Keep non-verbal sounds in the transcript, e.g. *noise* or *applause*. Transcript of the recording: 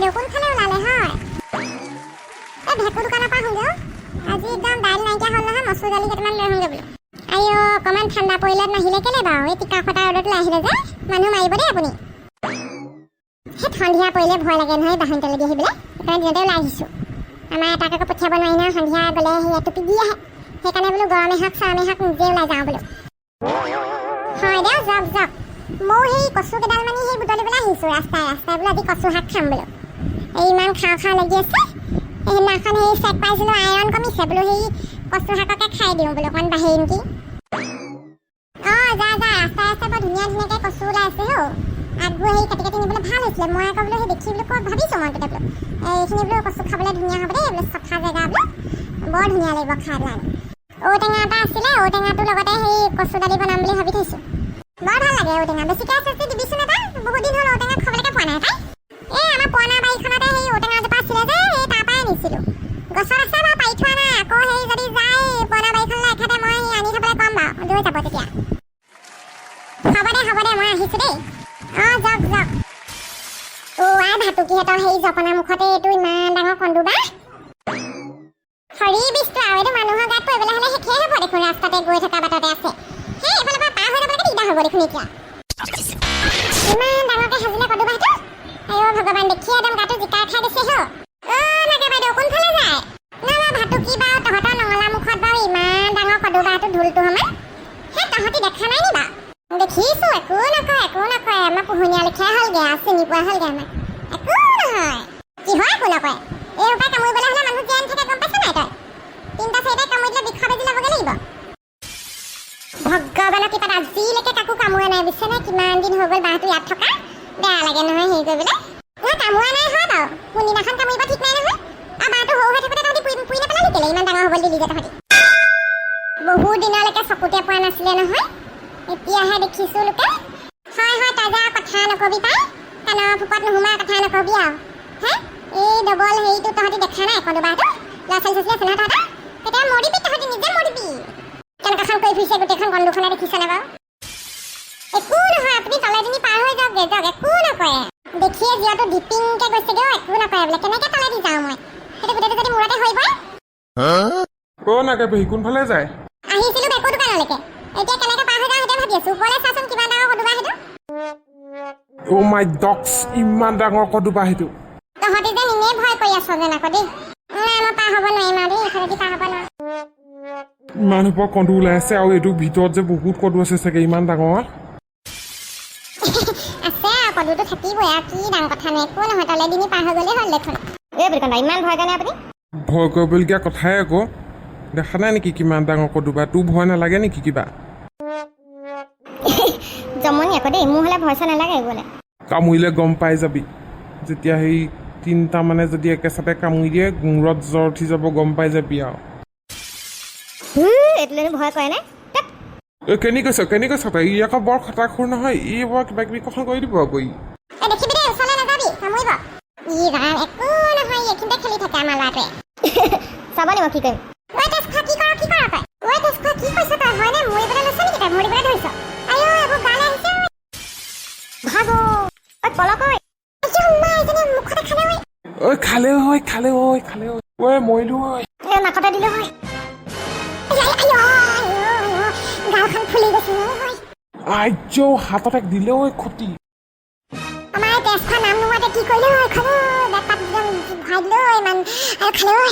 বাইদেউ কোনফালে ওলালে হয়। এই ভেকুৰ দোকানৰ পৰা অ'। আজি একদম দাইল নাইকিয়া হ'ল নহয় মচুৰ দালি কেইটামান লৈ আহোঁগৈ বোলো। আই অ' অকণমান ঠাণ্ডা পৰিলে নাহিলে কেলে বাৰু? এই টিকা ফটা ৰ'দত আহিলে যে মানুহ মাৰিব দেই আপুনি। সেই সন্ধিয়া পৰিলে ভয় লাগে নহয় বাহন তলেদি আহিবলৈ। সেইকাৰণে দিনতে ওলাই আহিছোঁ। আমাৰ এটাক আকৌ পঠিয়াব নোৱাৰি নহয় সন্ধিয়া গ'লে সেই এটুপি দি আহে। সেইকাৰণে বোলো গৰমে হওক চাৰমে হওক নিজে ওলাই যাওঁ বোলো। হয় দে যাওক যাওক। ময়ো সেই কচু কেইডাল মানে সেই বুটলিবলৈ আহিছোঁ ৰাস্তাই ৰাস্তাই বোলো আজি কচু শাক খাম বোলো। এই ইমান খাওঁ খাওঁ লাগি আছে। সেইদিনাখন সেই চেক পাইছিলোঁ আইৰণ কমিছে বোলো সেই কচু শাককে খাই দিওঁ বোলো অকণমান বাঢ়ি নেকি অঁ যা যা ৰাস্তাই ৰাস্তাই বৰ ধুনীয়া ধুনীয়াকৈ কচু ওলাই আছে হৌ আগবোৰ সেই কাটি কাটি নিবলৈ ভাল হৈছিলে। মই আকৌ বোলো সেই দেখি বোলো ক'ত ভাবিছোঁ মই তেতিয়া বোলো। এইখিনি বোলো কচু খাবলৈ ধুনীয়া হ'ব দেই বোলো চফা জেগা বোলো। বৰ ধুনীয়া লাগিব খাই পেলাই। ঔটেঙা এটা আছিলে ঔটেঙাটোৰ লগতে সেই কচু দালি বনাম বুলি ভাবি থৈছোঁ। বৰ ভাল লাগে ঔটেঙা। বেছিকৈ আছে দিবিচোন এটা দেই। অঁ যাওক যাওক। আই ভাটুকিহঁতৰ সেই জপনা মুখতে এইটো ইমান ডাঙৰ কন্দুবা হৰি বিষ্ণু আৰু এইটো মানুহৰ গাত পৰিবলৈ হ'লে শেষেই হ'ব দেখোন ৰাস্তাতে গৈ থকা বাটতে আছে। সেই এইফালৰ পৰা পাৰ হৈ যাবলৈকে দিগদাৰ হ'ব দেখোন এতিয়া। ইমান ডাঙৰকে সাজিলে সেইটো আইঅ ভগৱান দেখিয়ে একদম গাটো জিকাৰ খাই দিছে হ। ভাটুকি বাৰু তহঁতৰ নঙলা মুখত বাৰু ইমান ডাঙৰ কদুবাটো ঢোলটো সমান। সেই তহঁতি দেখা নাই নি বাৰু? দেখিছোঁ একো নকয় একো নকয় আমাৰ পোহনীয়া লেখীয়া হ'লগৈ আৰু চিনি পোৱা হ'লগৈ আমাক একো নহয় কিহৰ একো নকয় এই উপায় কামুৰিবলৈ হ'লে মানুহ জীয়াই নাথাকে গম পাইছ নাই তই তিনিটা চাৰিটা কামুৰিলে বিষৰ বেজি ল'বগৈ লাগিব ভগৱানৰ কৃপাত আজিলৈকে কাকো কামোৰা নাই বুজিছে নে কিমান দিন হৈ গ'ল বাঁহটো ইয়াত থকা বেয়া লাগে নহয় হেৰি কৰিবলৈ নহয় কামোৰা নাই হয় বাৰু কোনদিনাখন কামুৰিব ঠিক নাই নহয় আৰু বাঁহটো সৰু হৈ থাকোঁতে তহঁতি পুৰি নাপেলালি কেলে ইমান ডাঙৰ হ'বলৈ দিলি যে তহঁতি বহু দিনলৈকে চকুতে পোৱা নাছিলে নহয় এতিয়াহে দেখিছোঁ লোকে। হয় হয় আৰু কথা নকবি পাই। কাণৰ ফুকত নোসোমা কথা নকবি আৰু হে? এই ডবল হেৰিটো তহঁতি দেখা নাই কদবাটো ল'ৰা ছোৱালী আছে নহয় তহঁতৰ? তেতিয়া মৰিবি তহঁতি নিজে মৰিবি। কেনেকুৱাখন কৰি ফুৰিছে গোটেইখন কন্দুখনে দেখিছেনে বাৰু? একো নহয় আপুনি তলেদিনি পাৰ হৈ যাওক একো নকৰে। দেখিয়ে জীৱাটো ডিপিংকে গৈছেগৈ অ' একো নকৰে বোলে। কেনেকৈ তলেদি যাওঁ মই? সেইটো গোটেইটো যদি মূৰতে হৈ পৰে। অ' নাকে পেহী কোনফালে যায়? আহিছিলোঁ বেকু দোকানলৈকে। এতিয়া কেনেকৈ পাৰ হৈ যাওঁ সেইটোৱে ভাবি আছোঁ ওপৰলৈ চাচোন কিমান ডাঙৰ কদুবা সেইটো? অ' মাই ডক্স ইমান ডাঙৰ কদোবা সেইটো। তহঁতি যে এনেই ভয় কৰি আছ যেন আকৌ দেই। নাই মই পাৰ হ'ব নোৱাৰিম আৰু দেই এইফালেদি পাৰ হ'ব নোৱাৰোঁ ইমান সোপা কদু ওলাই আছে আৰু এইটো ভিতৰত যে বহুত কদু আছে চাগে ইমান ডাঙৰ। *laughs* আছে আৰু কদুটো থাকিবই আৰু কি ডাঙৰ কথা নাই একো নহয় তলে দিনি পাৰ হৈ গ'লেই হ'ল দেখোন। এই বুলি কন্দা ইমান ভয় কাৰণে আপুনি? ভয় কৰিবলগীয়া কথাই আকৌ। দেখা নাই নেকি কিমান ডাঙৰ কদোবা তোৰ ভয় নালাগে নেকি কিবা? জমনি আকৌ দেই মোৰ হ'লে ভয় নালাগে গ'লে কামুৰিলে গম পাই যাবি। যেতিয়া সেই তিনিটা মানে যদি একেচাতে কামুৰি দিয়ে মূৰত জ্বৰ উঠি যাব গম পাই যাবি আৰু। এইটোলৈ ভয় কৰে নে? ঐ কেনি কৈছ কেনি কৈছ তই? ই আকৌ বৰ খটাখুৰ নহয় ই বৰ কিবা কিবি কথা কৰি দিব আকৌ ই। এই দেখিবি দেই ওচৰলৈ নাযাবি কামুৰিব। ই ৰাম একো নহয় এইখিনিতে খেলি থাকে আমাৰ ল'ৰাটোৱে। *laughs* চাব মই কি কৰিম। ঐ তেজখোৱা কি কৰ কি কৰ তই? ঐ তেজখোৱা কি কৈছ তই? হয়নে? মৰিবলৈ পলক ঐ মুখতে খালে ঐ। ঐ খালে ঐ খালে ঐ খালে ঐ। ঐ মৰিলো ঐ। এই নাকতে দিলে হয় গালখন ফুলি গৈছে নহয় আইজ হাতত এক দিলে ঐ খুটি। আমাৰ এই তেজখোৱা নাম নোহোৱাতে কি কৰিলে হয় খালো বেপাত একদম ভৰাই দিলে ঐ ইমান। আৰু খালে ঐ।